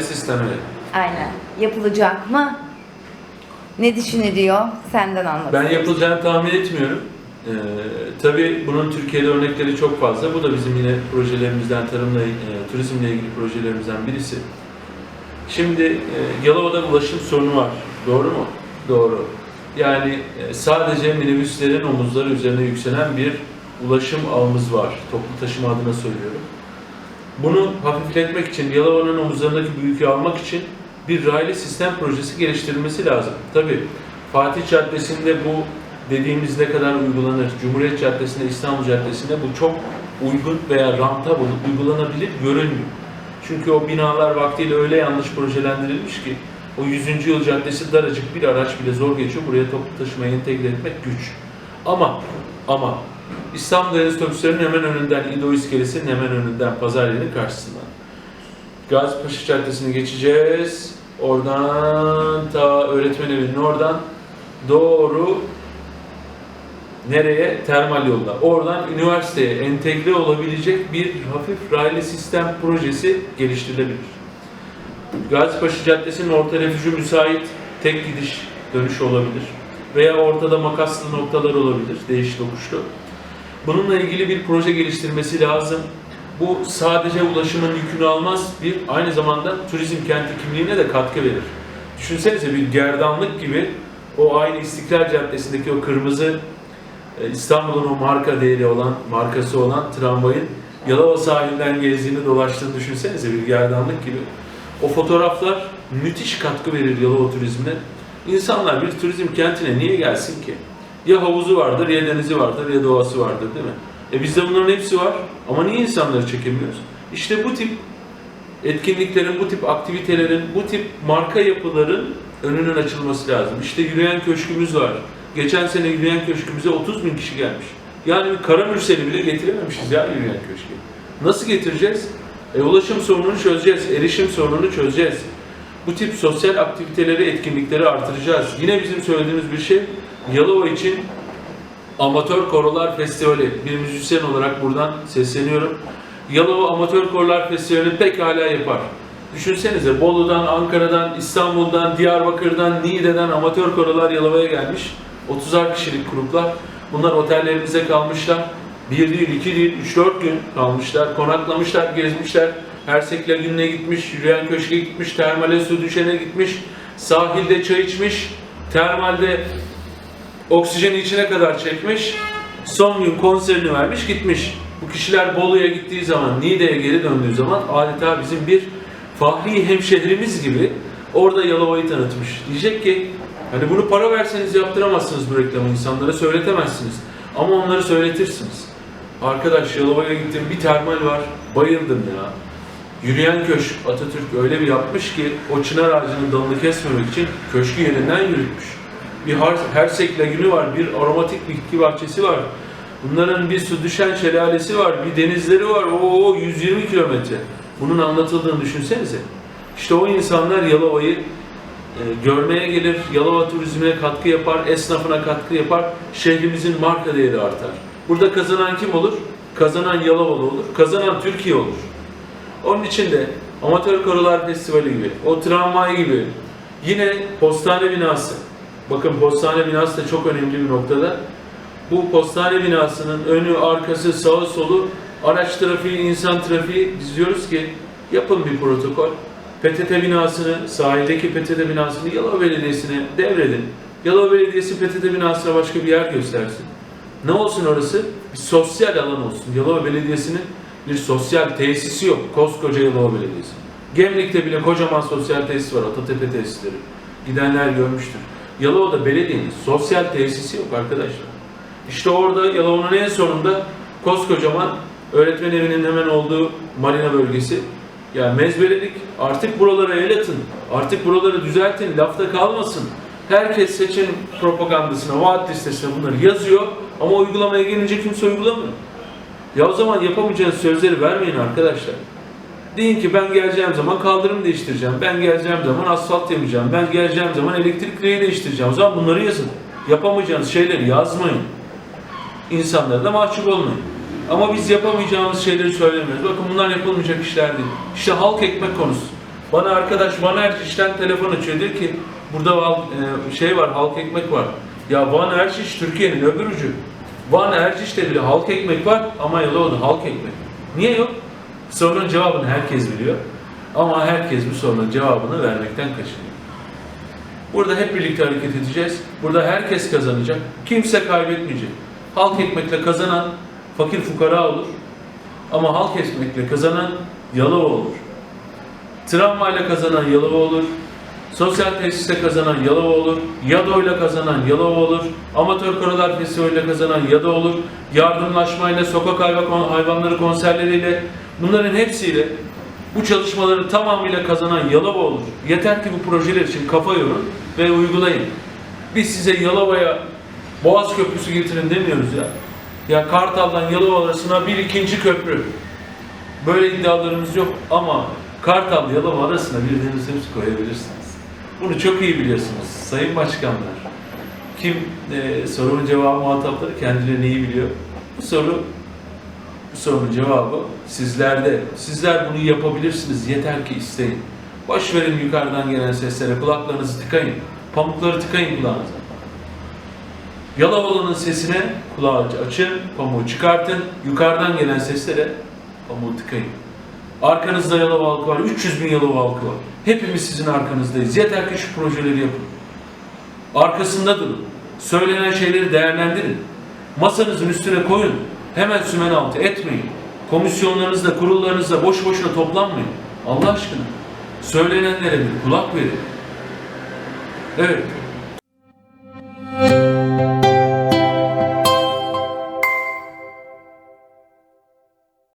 sistemi. Aynen. Yapılacak mı? Ne düşünülüyor? Senden anlat. Ben yapılacağını tahmin etmiyorum. Ee, tabii bunun Türkiye'de örnekleri çok fazla. Bu da bizim yine projelerimizden, tarımla, e, turizmle ilgili projelerimizden birisi. Şimdi e, Yalova'da ulaşım sorunu var. Doğru mu? Doğru. Yani e, sadece minibüslerin omuzları üzerine yükselen bir ulaşım ağımız var. Toplu taşıma adına söylüyorum. Bunu hafifletmek için, Yalova'nın omuzlarındaki bu yükü almak için bir raylı sistem projesi geliştirilmesi lazım. Tabii Fatih Caddesi'nde bu dediğimiz ne kadar uygulanır, Cumhuriyet Caddesi'nde, İstanbul Caddesi'nde bu çok uygun veya rantable, uygulanabilir görünmüyor. Çünkü o binalar vaktiyle öyle yanlış projelendirilmiş ki o 100. yıl caddesi daracık bir araç bile zor geçiyor. Buraya toplu taşımayı entegre etmek güç. Ama ama İstanbul Deniz Otobüslerinin hemen önünden, İdo İskelesi'nin hemen önünden, pazar yerinin karşısından. Gazipaşa Caddesi'ni geçeceğiz. Oradan ta öğretmen evinin oradan doğru nereye? Termal yolda. Oradan üniversiteye entegre olabilecek bir hafif raylı sistem projesi geliştirilebilir. Gazipaşa Caddesi'nin orta refüjü müsait tek gidiş dönüş olabilir. Veya ortada makaslı noktalar olabilir, değiş dokuşlu. Bununla ilgili bir proje geliştirmesi lazım. Bu sadece ulaşımın yükünü almaz, bir aynı zamanda turizm kenti kimliğine de katkı verir. Düşünsenize bir gerdanlık gibi o aynı İstiklal Caddesi'ndeki o kırmızı e, İstanbul'un o marka değeri olan, markası olan tramvayın Yalova sahilinden gezdiğini dolaştığını düşünsenize bir gerdanlık gibi. O fotoğraflar müthiş katkı verir Yalova turizmine. İnsanlar bir turizm kentine niye gelsin ki? Ya havuzu vardır, ya denizi vardır, ya doğası vardır değil mi? E bizde bunların hepsi var ama niye insanları çekemiyoruz? İşte bu tip etkinliklerin, bu tip aktivitelerin, bu tip marka yapıların önünün açılması lazım. İşte yürüyen köşkümüz var. Geçen sene yürüyen köşkümüze 30 bin kişi gelmiş. Yani bir Karamürsel'i bile getirememişiz ya yürüyen köşkü. Nasıl getireceğiz? E, ulaşım sorununu çözeceğiz, erişim sorununu çözeceğiz. Bu tip sosyal aktiviteleri, etkinlikleri artıracağız. Yine bizim söylediğimiz bir şey, Yalova için Amatör Korolar Festivali. Bir müzisyen olarak buradan sesleniyorum. Yalova Amatör Korolar Festivali'ni pekala yapar. Düşünsenize Bolu'dan, Ankara'dan, İstanbul'dan, Diyarbakır'dan, Niğde'den amatör korolar Yalova'ya gelmiş. 30'ar kişilik gruplar. Bunlar otellerimize kalmışlar. Bir değil, iki değil, üç dört gün kalmışlar. Konaklamışlar, gezmişler. Hersekle gününe gitmiş, yürüyen köşke gitmiş, termale su düşene gitmiş. Sahilde çay içmiş, termalde oksijeni içine kadar çekmiş. Son gün konserini vermiş, gitmiş. Bu kişiler Bolu'ya gittiği zaman, Niğde'ye geri döndüğü zaman adeta bizim bir fahri hemşehrimiz gibi orada Yalova'yı tanıtmış. Diyecek ki hani bunu para verseniz yaptıramazsınız bu reklamı insanlara söyletemezsiniz. Ama onları söyletirsiniz. Arkadaş Yalova'ya gittim bir termal var. Bayıldım ya. Yürüyen köşk Atatürk öyle bir yapmış ki o çınar ağacının dalını kesmemek için köşkü yerinden yürütmüş. Bir har- Hersek lagünü var, bir aromatik bitki bahçesi var. Bunların bir su düşen şelalesi var, bir denizleri var. Oo 120 kilometre. Bunun anlatıldığını düşünsenize. İşte o insanlar Yalova'yı e, görmeye gelir, Yalova turizmine katkı yapar, esnafına katkı yapar, şehrimizin marka değeri artar. Burada kazanan kim olur? Kazanan Yalovalı olur, kazanan Türkiye olur. Onun için de Amatör Korolar Festivali gibi, o tramvay gibi, yine postane binası. Bakın postane binası da çok önemli bir noktada. Bu postane binasının önü, arkası, sağı, solu, araç trafiği, insan trafiği biz diyoruz ki yapın bir protokol. PTT binasını, sahildeki PTT binasını Yalova Belediyesi'ne devredin. Yalova Belediyesi PTT binasına başka bir yer göstersin. Ne olsun orası? Bir sosyal alan olsun. Yalova Belediyesi'nin bir sosyal tesisi yok. Koskoca Yalova Belediyesi. Gemlik'te bile kocaman sosyal tesis var. Atatepe tesisleri. Gidenler görmüştür. Yalova'da belediyenin sosyal tesisi yok arkadaşlar. İşte orada Yalova'nın en sonunda koskocaman öğretmen evinin hemen olduğu marina bölgesi. Ya mezbelelik artık buralara el atın. Artık buraları düzeltin. Lafta kalmasın. Herkes seçim propagandasına, vaat listesine bunları yazıyor ama uygulamaya gelince kimse uygulamıyor. Ya o zaman yapamayacağınız sözleri vermeyin arkadaşlar. Deyin ki ben geleceğim zaman kaldırım değiştireceğim. Ben geleceğim zaman asfalt yapacağım. Ben geleceğim zaman elektrik direği değiştireceğim. O zaman bunları yazın. Yapamayacağınız şeyleri yazmayın. İnsanlara da mahcup olmayın. Ama biz yapamayacağımız şeyleri söylemiyoruz. Bakın bunlar yapılmayacak işler değil. İşte halk ekmek konusu. Bana arkadaş Van Erciş'ten telefon açıyor. Diyor ki burada e, şey var, halk ekmek var. Ya Van Erciş Türkiye'nin öbür ucu. Van Erciş'te bile halk ekmek var ama Yalova'da halk ekmek. Niye yok? Sorunun cevabını herkes biliyor. Ama herkes bu sorunun cevabını vermekten kaçınıyor. Burada hep birlikte hareket edeceğiz. Burada herkes kazanacak. Kimse kaybetmeyecek. Halk ekmekle kazanan fakir fukara olur. Ama halk ekmekle kazanan Yalova olur. Tramvayla kazanan Yalova olur. Sosyal tesiste kazanan Yalova olur. Yado'yla kazanan Yalova olur. Amatör Korolar Festivali'yle kazanan Yado olur. Yardımlaşmayla, sokak hayvan, hayvanları konserleriyle bunların hepsiyle bu çalışmaların tamamıyla kazanan Yalova olur. Yeter ki bu projeler için kafa yorun ve uygulayın. Biz size Yalova'ya Boğaz Köprüsü getirin demiyoruz ya. Ya Kartal'dan Yalova arasına bir ikinci köprü. Böyle iddialarımız yok ama Kartal Yalova arasına bir deniz hepsi koyabilirsiniz. Bunu çok iyi biliyorsunuz sayın başkanlar. Kim e, sorunun cevabı muhatapları kendilerini iyi biliyor. Bu soru bu sorunun cevabı sizlerde. Sizler bunu yapabilirsiniz. Yeter ki isteyin. Boş verin yukarıdan gelen seslere. Kulaklarınızı tıkayın. Pamukları tıkayın kulağınıza. Yalovalı'nın sesine kulağı açın, pamuğu çıkartın. Yukarıdan gelen seslere pamuğu tıkayın. Arkanızda Yalova halkı var. 300 bin Yalova halkı var. Hepimiz sizin arkanızdayız. Yeter ki şu projeleri yapın. Arkasında durun. Söylenen şeyleri değerlendirin. Masanızın üstüne koyun. Hemen sümen altı etmeyin. Komisyonlarınızda, kurullarınızda boş boşuna toplanmayın. Allah aşkına. Söylenenlere bir kulak verin. Evet,